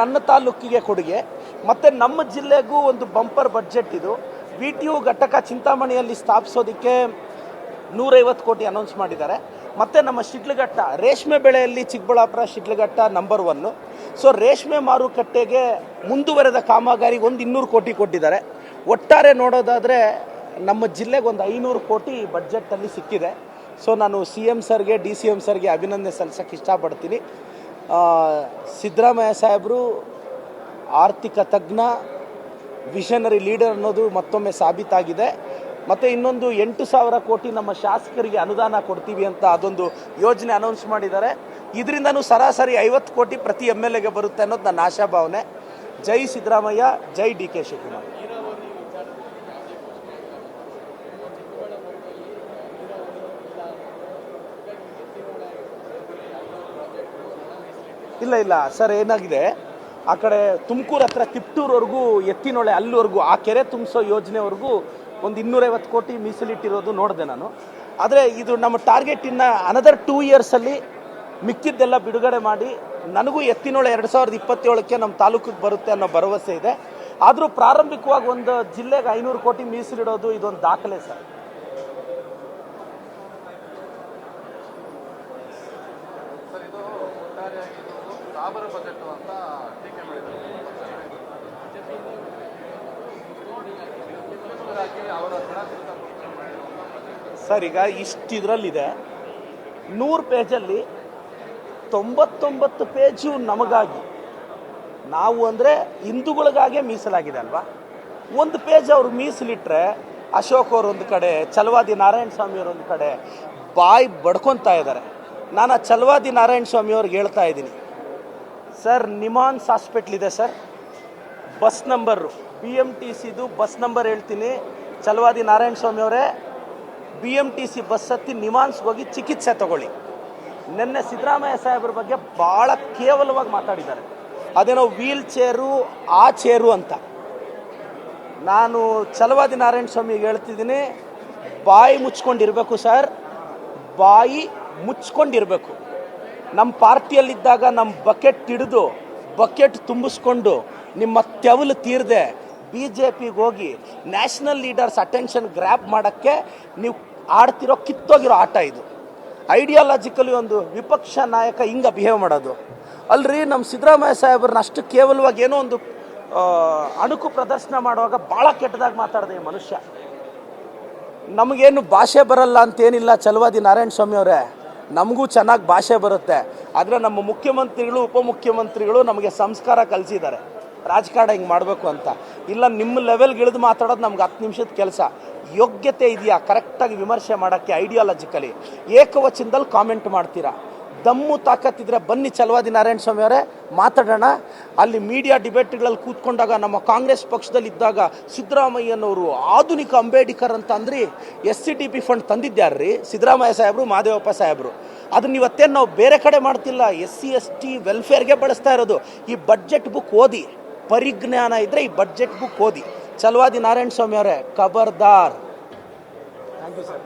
ನನ್ನ ತಾಲೂಕಿಗೆ ಕೊಡುಗೆ. ಮತ್ತೆ ನಮ್ಮ ಜಿಲ್ಲೆಗೂ ಒಂದು ಬಂಪರ್ ಬಜೆಟ್ ಇದು. ವಿ ಟಿ ಯು ಘಟಕ ಚಿಂತಾಮಣಿಯಲ್ಲಿ ಸ್ಥಾಪಿಸೋದಕ್ಕೆ ನೂರೈವತ್ತು ಕೋಟಿ ಅನೌನ್ಸ್ ಮಾಡಿದ್ದಾರೆ. ಮತ್ತೆ ನಮ್ಮ ಶಿಡ್ಲಘಟ್ಟ, ರೇಷ್ಮೆ ಬೆಳೆಯಲ್ಲಿ Chikkaballapur Shidlaghatta number one so ರೇಷ್ಮೆ ಮಾರುಕಟ್ಟೆಗೆ ಮುಂದುವರೆದ ಕಾಮಗಾರಿಗೆ ಒಂದು ಇನ್ನೂರು ಕೋಟಿ ಕೊಟ್ಟಿದ್ದಾರೆ. ಒಟ್ಟಾರೆ ನೋಡೋದಾದರೆ ನಮ್ಮ ಜಿಲ್ಲೆಗೆ ಒಂದು ಐನೂರು ಕೋಟಿ ಬಡ್ಜೆಟಲ್ಲಿ ಸಿಕ್ಕಿದೆ. ಸೊ ನಾನು ಸಿ ಎಂ ಸರ್ಗೆ ಡಿ ಸಿ ಎಂ ಸರ್ಗೆ ಅಭಿನಂದನೆ ಸಲ್ಲಿಸೋಕ್ಕೆ ಇಷ್ಟಪಡ್ತೀನಿ. ಸಿದ್ದರಾಮಯ್ಯ ಸಾಹೇಬರು ಆರ್ಥಿಕ ತಜ್ಞ ವಿಷನರಿ ಲೀಡರ್ ಅನ್ನೋದು ಮತ್ತೊಮ್ಮೆ ಸಾಬೀತಾಗಿದೆ. ಮತ್ತು ಇನ್ನೊಂದು ಎಂಟು ಸಾವಿರ ಕೋಟಿ ನಮ್ಮ ಶಾಸಕರಿಗೆ ಅನುದಾನ ಕೊಡ್ತೀವಿ ಅಂತ ಅದೊಂದು ಯೋಜನೆ ಅನೌನ್ಸ್ ಮಾಡಿದ್ದಾರೆ. ಇದರಿಂದನೂ ಸರಾಸರಿ ಐವತ್ತು ಕೋಟಿ ಪ್ರತಿ ಎಂ ಎಲ್ ಎಗೆ ಬರುತ್ತೆ ಅನ್ನೋದು ನನ್ನ ಆಶಾಭಾವನೆ. ಜೈ ಸಿದ್ದರಾಮಯ್ಯ, ಜೈ ಡಿ ಕೆ ಶಿವಕುಮಾರ್. ಇಲ್ಲ ಇಲ್ಲ. ಸರ್ ಏನಾಗಿದೆ? ಆ ಕಡೆ ತುಮಕೂರು ಹತ್ರ ತಿಪ್ಟೂರ್ವರೆಗೂ, ಎತ್ತಿನೊಳೆ ಅಲ್ಲಿವರೆಗೂ, ಆ ಕೆರೆ ತುಂಬಿಸೋ ಯೋಜನೆವರೆಗೂ ಒಂದು ಇನ್ನೂರೈವತ್ತು ಕೋಟಿ ಮೀಸಲಿಟ್ಟಿರೋದು ನೋಡಿದೆ ನಾನು. ಆದರೆ ಇದು ನಮ್ಮ ಟಾರ್ಗೆಟ್ ಇನ್ನು ಅನದರ್ ಟೂ ಇಯರ್ಸಲ್ಲಿ ಮಿಕ್ಕಿದ್ದೆಲ್ಲ ಬಿಡುಗಡೆ ಮಾಡಿ, ನನಗೂ ಎತ್ತಿನೊಳೆ ಎರಡು ಸಾವಿರದ ಇಪ್ಪತ್ತೇಳಕ್ಕೆ ನಮ್ಮ ತಾಲೂಕಿಗೆ ಬರುತ್ತೆ ಅನ್ನೋ ಭರವಸೆ ಇದೆ. ಆದರೂ ಪ್ರಾರಂಭಿಕವಾಗಿ ಒಂದು ಜಿಲ್ಲೆಗೆ ಐನೂರು ಕೋಟಿ ಮೀಸಲಿಡೋದು ಇದೊಂದು ದಾಖಲೆ ಸರ್ ಸಾಬರ ಬಜೆಟ್ ಅಂತ ಟೀಕೆ ಸರ್, ಈಗ ಇಷ್ಟು ಇದರಲ್ಲಿದೆ ನೂರು ಪೇಜಲ್ಲಿ ತೊಂಬತ್ತೊಂಬತ್ತು ಪೇಜು ನಮಗಾಗಿ. ನಾವು ಅಂದರೆ ಹಿಂದೂಗಳಿಗಾಗೆ ಮೀಸಲಾಗಿದೆ ಅಲ್ವಾ? ಒಂದು ಪೇಜ್ ಅವ್ರು ಮೀಸಲಿಟ್ಟರೆ ಅಶೋಕ್ ಅವರೊಂದು ಕಡೆ ಚಲವಾದಿ ನಾರಾಯಣ ಸ್ವಾಮಿ ಅವರೊಂದು ಕಡೆ ಬಾಯಿ ಬಡ್ಕೊತಾ ಇದ್ದಾರೆ. ನಾನು ಆ ನಾರಾಯಣ ಸ್ವಾಮಿ ಅವ್ರಿಗೆ ಹೇಳ್ತಾ ಇದ್ದೀನಿ. ಸರ್ ನಿಮಾನ್ಸ್ ಹಾಸ್ಪಿಟ್ಲ್ ಇದೆ sir. Bus number B M T ಸಿದು ಬಸ್ ನಂಬರ್ ಹೇಳ್ತೀನಿ. ಚಲವಾದಿ ನಾರಾಯಣ ಸ್ವಾಮಿ ಅವರೇ B M T C bus ಹತ್ತಿ ನಿಮಾನ್ಸ್ಗೆ ಹೋಗಿ ಚಿಕಿತ್ಸೆ ತಗೊಳ್ಳಿ. ನಿನ್ನೆ ಸಿದ್ದರಾಮಯ್ಯ ಸಾಹೇಬ್ರ ಬಗ್ಗೆ ಭಾಳ ಕೇವಲವಾಗಿ ಮಾತಾಡಿದ್ದಾರೆ. ಅದೇನೋ ವೀಲ್ ಚೇರು ಆ ಚೇರು ಅಂತ. ನಾನು ಚಲವಾದಿ ನಾರಾಯಣ ಸ್ವಾಮಿಗೆ ಹೇಳ್ತಿದ್ದೀನಿ, ಬಾಯಿ ಮುಚ್ಕೊಂಡಿರಬೇಕು ಸರ್. ಬಾಯಿ ಮುಚ್ಕೊಂಡಿರ್ಬೇಕು. ನಮ್ಮ ಪಾರ್ಟಿಯಲ್ಲಿದ್ದಾಗ ನಮ್ಮ ಬಕೆಟ್ ಹಿಡಿದು ಬಕೆಟ್ ತುಂಬಿಸ್ಕೊಂಡು ನಿಮ್ಮ ತೆವಲು ತೀರದೆ ಬಿ ಜೆ ಪಿಗೆ ಹೋಗಿ ನ್ಯಾಷನಲ್ ಲೀಡರ್ಸ್ ಅಟೆನ್ಷನ್ ಗ್ರ್ಯಾಪ್ ಮಾಡೋಕ್ಕೆ ನೀವು ಆಡ್ತಿರೋ ಕಿತ್ತೋಗಿರೋ ಆಟ ಇದು. ಐಡಿಯಾಲಜಿಕಲಿ ಒಂದು ವಿಪಕ್ಷ ನಾಯಕ ಹಿಂಗೆ ಬಿಹೇವ್ ಮಾಡೋದು. ಅಲ್ರಿ ನಮ್ಮ ಸಿದ್ದರಾಮಯ್ಯ ಸಾಹೇಬ್ರನ್ನ ಅಷ್ಟು ಕೇವಲವಾಗಿ ಏನೋ ಒಂದು ಅಣುಕು ಪ್ರದರ್ಶನ ಮಾಡುವಾಗ ಭಾಳ ಕೆಟ್ಟದಾಗಿ ಮಾತಾಡಿದೆ ಈ ಮನುಷ್ಯ. ನಮಗೇನು ಭಾಷೆ ಬರಲ್ಲ ಅಂತೇನಿಲ್ಲ ಚಲುವಾದಿ ನಾರಾಯಣ ಸ್ವಾಮಿ ಅವರೇ. ನಮಗೂ ಚೆನ್ನಾಗಿ ಭಾಷೆ ಬರುತ್ತೆ. ಆದರೆ ನಮ್ಮ ಮುಖ್ಯಮಂತ್ರಿಗಳು, ಉಪಮುಖ್ಯಮಂತ್ರಿಗಳು ನಮಗೆ ಸಂಸ್ಕಾರ ಕಲಿಸಿದ್ದಾರೆ. ರಾಜಕಾರಣ ಹಿಂಗೆ ಮಾಡಬೇಕು ಅಂತ. ಇಲ್ಲ, ನಿಮ್ಮ ಲೆವೆಲ್ಗೆ ಇಳಿದು ಮಾತಾಡೋದು ನಮ್ಗೆ ಹತ್ತು ನಿಮಿಷದ ಕೆಲಸ. ಯೋಗ್ಯತೆ ಇದೆಯಾ? ಕರೆಕ್ಟಾಗಿ ವಿಮರ್ಶೆ ಮಾಡೋಕ್ಕೆ ಐಡಿಯಾಲಜಿಕಲಿ ಏಕವಚನದಲ್ಲಿ ಕಾಮೆಂಟ್ ಮಾಡ್ತೀರಾ? ದಮ್ಮು ತಾಕತ್ತಿದ್ರೆ ಬನ್ನಿ ಚಲವಾದಿ ನಾರಾಯಣ ಸ್ವಾಮಿ ಅವರೇ, ಮಾತಾಡೋಣ. ಅಲ್ಲಿ ಮೀಡಿಯಾ ಡಿಬೇಟ್ಗಳಲ್ಲಿ ಕೂತ್ಕೊಂಡಾಗ ನಮ್ಮ ಕಾಂಗ್ರೆಸ್ ಪಕ್ಷದಲ್ಲಿ ಇದ್ದಾಗ ಸಿದ್ದರಾಮಯ್ಯನವರು ಆಧುನಿಕ ಅಂಬೇಡ್ಕರ್ ಅಂತ ಅಂದ್ರಿ S C T P fund ತಂದಿದ್ಯಾರ್ರಿ? Siddaramaiah ಸಾಹೇಬರು, ಮಾದೇವಪ್ಪ ಸಾಹೇಬರು. ಅದನ್ನ ಇವತ್ತೇನು ನಾವು ಬೇರೆ ಕಡೆ ಮಾಡ್ತಿಲ್ಲ ಎಸ್ ಸಿ ಎಸ್ ಟಿ ವೆಲ್ಫೇರ್ಗೆ ಬಳಸ್ತಾ ಇರೋದು. ಈ ಬಡ್ಜೆಟ್ ಬುಕ್ ಓದಿ, ಪರಿಜ್ಞಾನ ಇದ್ರೆ ಈ ಬಡ್ಜೆಟ್ ಬುಕ್ ಓದಿ. ಚಲವಾದಿ ನಾರಾಯಣ ಸ್ವಾಮಿ ಅವರೇ, ಖಬರ್ದಾರ್. Thank you sir